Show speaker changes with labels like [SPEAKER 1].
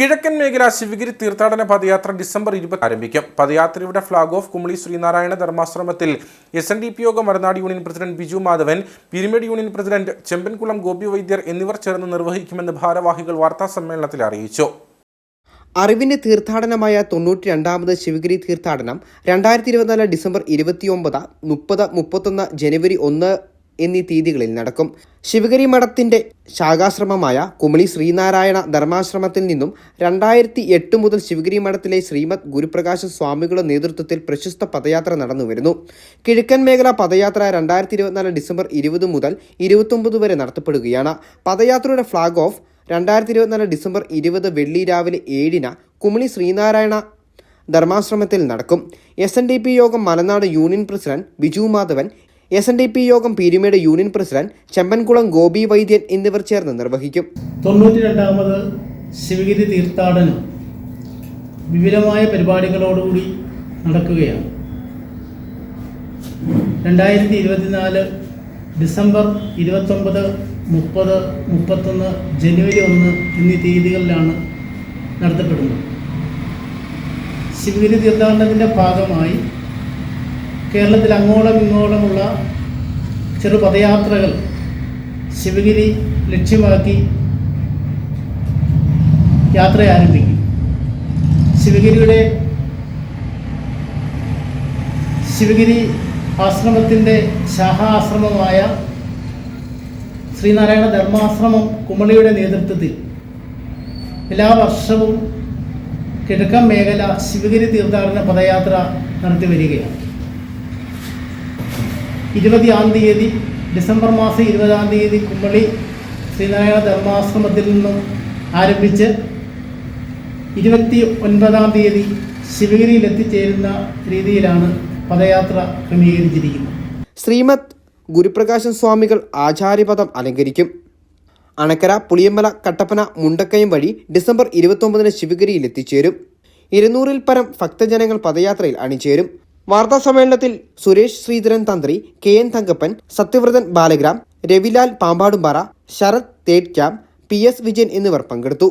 [SPEAKER 1] കിഴക്കൻ മേഖല ശിവഗിരി തീർത്ഥാടന പദയാത്ര ഡിസംബർ ഇരുപത് ആരംഭിക്കും. പദയാത്രയുടെ flag off Kumily Sreenarayana ധർമാശ്രമത്തിൽ S N D P Yogam Marunadu union president Biju Madhavan Peermade union president Chempankulam Gopi Vaidyar എന്നിവർ ചേർന്ന് നിർവഹിക്കുമെന്ന് ഭാരവാഹികൾ വാർത്താ സമ്മേളനത്തിൽ അറിയിച്ചു.
[SPEAKER 2] അറിവിന്റെ തീർത്ഥാടനമായ തൊണ്ണൂറ്റി രണ്ടാമത് ശിവഗിരി തീർത്ഥാടനം രണ്ടായിരത്തി ഇരുപത്തിനാല് ഡിസംബർ ഇരുപത്തിയൊമ്പത് മുപ്പത് മുപ്പത്തൊന്ന് ജനുവരി ഒന്ന് എന്നീ തീയതികളിൽ നടക്കും. ശിവഗിരി മഠത്തിന്റെ ശാഖാശ്രമമായ കുമളി ശ്രീനാരായണ ധർമാശ്രമത്തിൽ നിന്നും രണ്ടായിരത്തി എട്ട് മുതൽ ശിവഗിരി മഠത്തിലെ ശ്രീമദ് ഗുരുപ്രകാശ സ്വാമികളുടെ നേതൃത്വത്തിൽ പ്രശസ്ത പദയാത്ര നടന്നു വരുന്നു. കിഴക്കൻ മേഖല പദയാത്ര രണ്ടായിരത്തി ഇരുപത്തിനാല് ഡിസംബർ ഇരുപത് മുതൽ ഇരുപത്തൊമ്പത് വരെ നടത്തപ്പെടുകയാണ്. പദയാത്രയുടെ ഫ്ളാഗ് ഓഫ് രണ്ടായിരത്തി ഇരുപത്തിനാല് ഡിസംബർ ഇരുപത് വെള്ളി രാവിലെ ഏഴിന് കുമളി ശ്രീനാരായണ ധർമാശ്രമത്തിൽ നടക്കും. S N D P Yogam Malanad union president Biju Madhavan S N D P Yogam Peerumedu union president Chempankulam Gopi Vaidyan എന്നിവർ ചേർന്ന് നിർവഹിക്കും.
[SPEAKER 3] തൊണ്ണൂറ്റി രണ്ടാമത് ശിവഗിരി തീർത്ഥാടനം വിപുലമായ പരിപാടികളോടുകൂടി നടക്കുകയാണ്. രണ്ടായിരത്തി ഇരുപത്തിനാല് ഡിസംബർ ഇരുപത്തൊമ്പത് മുപ്പത് മുപ്പത്തൊന്ന് ജനുവരി ഒന്ന് എന്നീ തീയതികളിലാണ് നടത്തപ്പെടുന്നത്. ശിവഗിരി തീർത്ഥാടനത്തിന്റെ ഭാഗമായി കേരളത്തിൽ അങ്ങോളം ഇങ്ങോളമുള്ള ചെറു പദയാത്രകൾ ശിവഗിരി ലക്ഷ്യമാക്കി യാത്ര ആരംഭിക്കും. ശിവഗിരിയുടെ ശിവഗിരി ആശ്രമത്തിന്റെ ശാഖാ ആശ്രമമായ ശ്രീനാരായണ ധർമാശ്രമം കുമളിയുടെ നേതൃത്വത്തിൽ എല്ലാ വർഷവും കിഴക്കൻ മേഖല ശിവഗിരി തീർത്ഥാടന പദയാത്ര നടത്തി വരികയാണ്. ഇരുപതാം തീയതി ഡിസംബർ മാസം ഇരുപതാം തീയതി കുമ്പളി ശ്രീനാരായണ ധർമാശ്രമത്തിൽ നിന്നും ആരംഭിച്ച് ഇരുപത്തി ഒൻപതാം തീയതി ശിവഗിരിയിൽ എത്തിച്ചേരുന്ന രീതിയിലാണ് പദയാത്ര ക്രമീകരിച്ചിരിക്കുന്നത്.
[SPEAKER 2] ശ്രീമദ് ഗുരുപ്രകാശൻ സ്വാമികൾ ആചാര്യപദം അലങ്കരിക്കും. അണക്കര പുളിയമ്മല കട്ടപ്പന മുണ്ടക്കയം വഴി ഡിസംബർ ഇരുപത്തൊമ്പതിന് ശിവഗിരിയിൽ എത്തിച്ചേരും ഇരുന്നൂറിൽ പരം ഭക്തജനങ്ങൾ പദയാത്രയിൽ അണിചേരും. വാർത്താ സമ്മേളനത്തിൽ സുരേഷ് ശ്രീധരൻ തന്ത്രി കെ എൻ തങ്കപ്പൻ സത്യവ്രതൻ ബാലഗ്രാം രവിലാൽ പാമ്പാടുംപാറ ശരത് തേഡ് ക്യാമ്പ് പി എസ് വിജയൻ എന്നിവർ പങ്കെടുത്തു.